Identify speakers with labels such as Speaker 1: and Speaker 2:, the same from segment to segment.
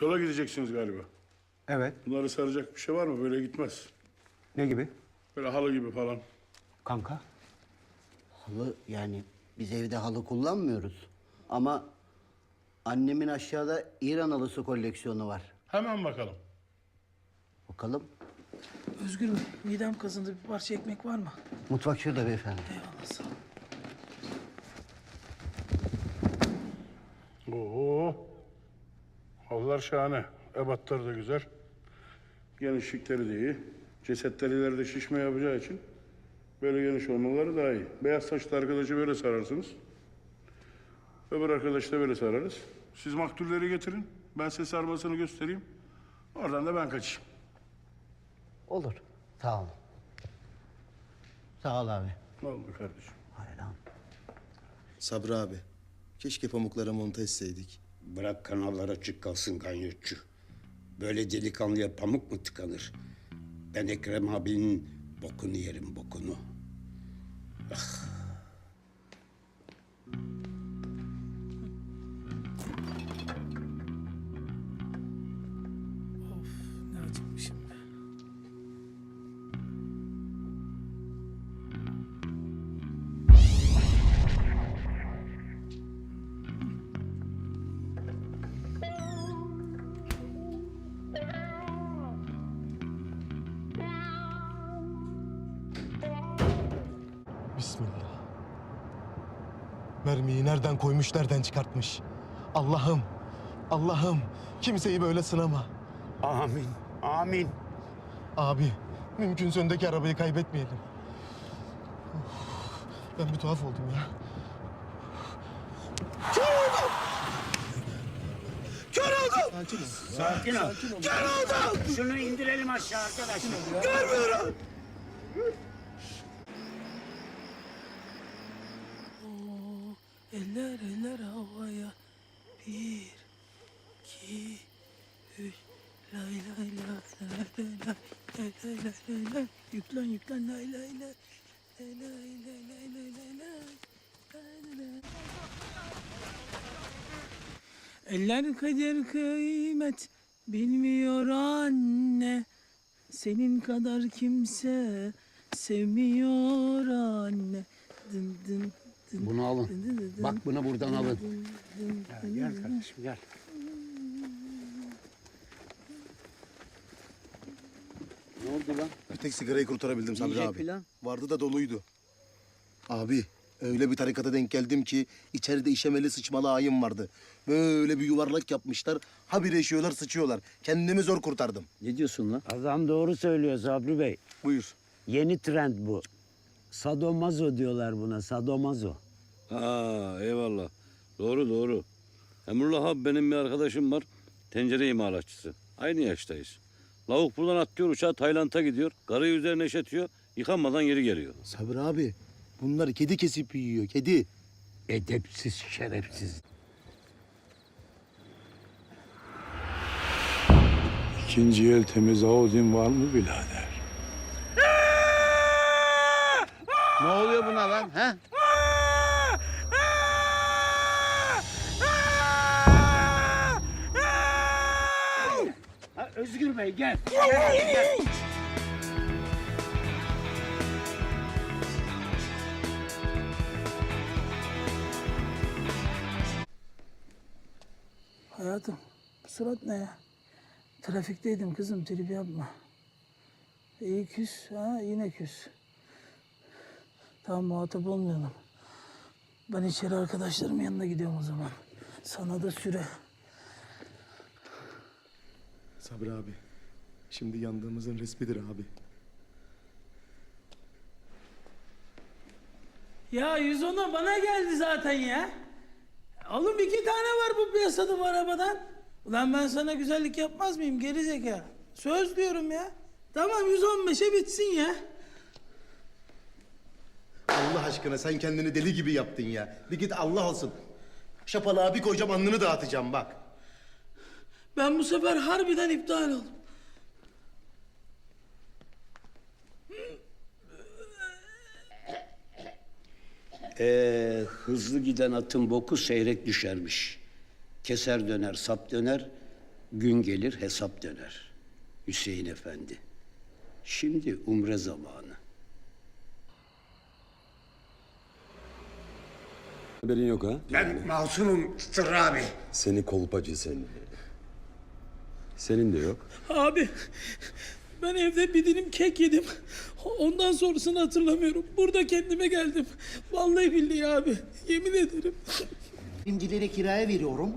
Speaker 1: Yola gideceksiniz galiba.
Speaker 2: Evet.
Speaker 1: Bunları saracak bir şey var mı? Böyle gitmez.
Speaker 2: Ne gibi?
Speaker 1: Böyle halı gibi falan.
Speaker 2: Kanka.
Speaker 3: Halı yani biz evde halı kullanmıyoruz. Ama annemin aşağıda İran halısı koleksiyonu var.
Speaker 1: Hemen bakalım.
Speaker 3: Bakalım.
Speaker 4: Özgür Bey, midem kazındı. Bir parça ekmek var mı?
Speaker 3: Mutfak şurada beyefendi.
Speaker 4: Eyvallah sağ ol.
Speaker 1: Halılar şahane. Ebatları da güzel. Genişlikleri de iyi. Cesetler ileride şişme yapacağı için böyle geniş olmaları daha iyi. Beyaz saçlı arkadaşı böyle sararsınız. Öbür arkadaşı da böyle sararız. Siz maktulleri getirin. Ben size sarmasını göstereyim. Oradan da ben kaçayım.
Speaker 3: Olur. Sağ ol. Sağ ol abi.
Speaker 1: Ne oldu kardeşim?
Speaker 3: Hayran.
Speaker 5: Sabri abi, keşke pamuklara monte etseydik.
Speaker 6: Bırak kanallar açık kalsın ganyotçu. Böyle delikanlıya pamuk mu tıkanır? Ben Ekrem abinin bokunu yerim bokunu.
Speaker 4: Of,
Speaker 7: Bismillah. Mermiyi nereden koymuş, nereden çıkartmış? Allah'ım, Allah'ım kimseyi böyle sınama.
Speaker 6: Amin, amin.
Speaker 7: Abi, mümkünse öndeki arabayı kaybetmeyelim. Of, ben bir tuhaf oldum ya.
Speaker 6: Sakin ol. Şunu indirelim aşağı arkadaşlar.
Speaker 4: Eller eller havaya. Bir, iki, üç. Lay lay lay lay lay lay lay lay lay lay. Yüklen yüklen lay lay lay. Lay lay lay lay lay lay lay. Eller kader kıymet bilmiyor anne. Senin kadar kimse sevmiyor anne. Dın dın.
Speaker 6: Bunu alın. Bak bunu buradan alın.
Speaker 1: Gel kardeşim gel.
Speaker 6: Ne oldu lan?
Speaker 5: Bir tek sigarayı kurtarabildim Sabri
Speaker 3: Yiyecek
Speaker 5: abi.
Speaker 3: filan?
Speaker 5: Vardı da doluydu. Abi, öyle bir tarikata denk geldim ki içeride işemeli sıçmalı ayım vardı. Böyle bir yuvarlak yapmışlar. Habire işiyorlar, sıçıyorlar. Kendimi zor kurtardım.
Speaker 6: Ne diyorsun lan?
Speaker 8: Adam doğru söylüyor Sabri Bey.
Speaker 5: Buyur.
Speaker 8: Yeni trend bu. Sadomazo diyorlar buna, sadomazo.
Speaker 9: Ha eyvallah. Doğru doğru. Emrullah abi benim bir arkadaşım var. Tencere imalatçısı. Aynı yaştayız. Lavuk buradan atlıyor uçağa Tayland'a gidiyor. Karıyı üzerine eşetiyor. Yıkanmadan geri geliyor.
Speaker 5: Sabri abi, bunlar kedi kesip yiyor, kedi.
Speaker 6: Edepsiz, şerefsiz.
Speaker 1: İkinci el temiz Audi'm var mı birader?
Speaker 3: Ne oluyor buna lan? He?
Speaker 6: Ha, Özgür Bey gel.
Speaker 4: Hayatım, bu surat ne ya? Trafikteydim kızım, trip yapma. İyi küs, ha yine küs. Tamam muhatap olmayalım. Ben içeri arkadaşlarımın yanına gidiyorum o zaman. Sana da süre.
Speaker 5: Sabri abi, şimdi yandığımızın resmidir abi.
Speaker 4: Ya 110'a bana geldi zaten ya. Oğlum iki tane var bu piyasada bu arabadan. Ulan ben sana güzellik yapmaz mıyım geri zeka? Söz diyorum ya. Tamam 115'e bitsin ya.
Speaker 5: Allah aşkına sen kendini deli gibi yaptın ya. Bir git Allah olsun. Şapalığa bir koyacağım alnını dağıtacağım bak.
Speaker 4: Ben bu sefer harbiden iptal oldum.
Speaker 6: Ee, hızlı giden atın boku seyrek düşermiş. Keser döner, sap döner. Gün gelir hesap döner. Hüseyin Efendi. Şimdi umre zamanı.
Speaker 10: Haberin yok ha?
Speaker 6: Ben masumum Sırrı abi.
Speaker 10: Seni kolpacı seni. Senin de yok.
Speaker 4: Abi ben evde bir dilim kek yedim. Ondan sonrasını hatırlamıyorum. Burada kendime geldim. Vallahi billahi abi. Yemin ederim.
Speaker 3: Filmcilere kiraya veriyorum.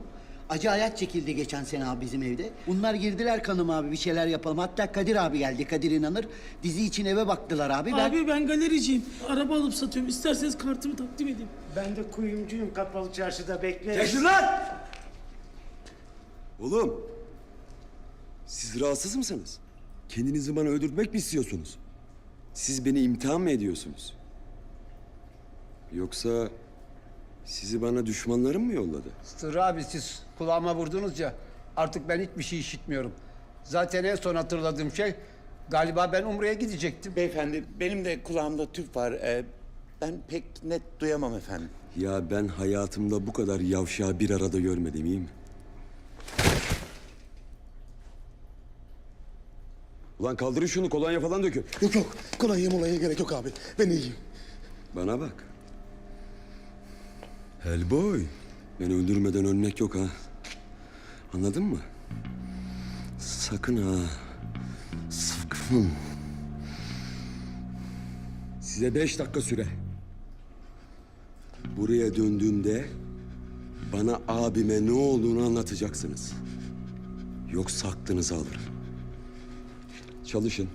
Speaker 3: Acı hayat çekildi geçen sene abi bizim evde. Bunlar girdiler kanıma abi bir şeyler yapalım. Hatta Kadir abi geldi. Kadir inanır. Dizi için eve baktılar abi. Ben...
Speaker 4: Abi ben galericiyim. Araba alıp satıyorum. İsterseniz kartımı takdim edeyim.
Speaker 8: Ben de kuyumcuyum kapalı çarşıda beklerim.
Speaker 10: Oğlum. Siz rahatsız mısınız? Kendinizi bana öldürtmek mi istiyorsunuz? Siz beni imtihan mı ediyorsunuz? Yoksa sizi bana düşmanlarım mı yolladı?
Speaker 8: Sırrı abi siz kulağıma vurdunuz ya artık ben hiçbir şey işitmiyorum. Zaten en son hatırladığım şey galiba ben Umre'ye gidecektim.
Speaker 11: Beyefendi benim de kulağımda tüp var. Ee, ben pek net duyamam efendim.
Speaker 10: Ya ben hayatımda bu kadar yavşağı bir arada görmedim iyi mi? Ulan kaldırın şunu kolonya falan dökün.
Speaker 5: Yok yok. Kolonya molaya gerek yok abi. Ben iyiyim.
Speaker 10: Bana bak. Hellboy. Beni öldürmeden ölmek yok ha. Anladın mı? Sakın ha. Sakın. Size beş dakika süre. Buraya döndüğümde bana abime ne olduğunu anlatacaksınız. Yoksa aklınızı alırım. Çalışın.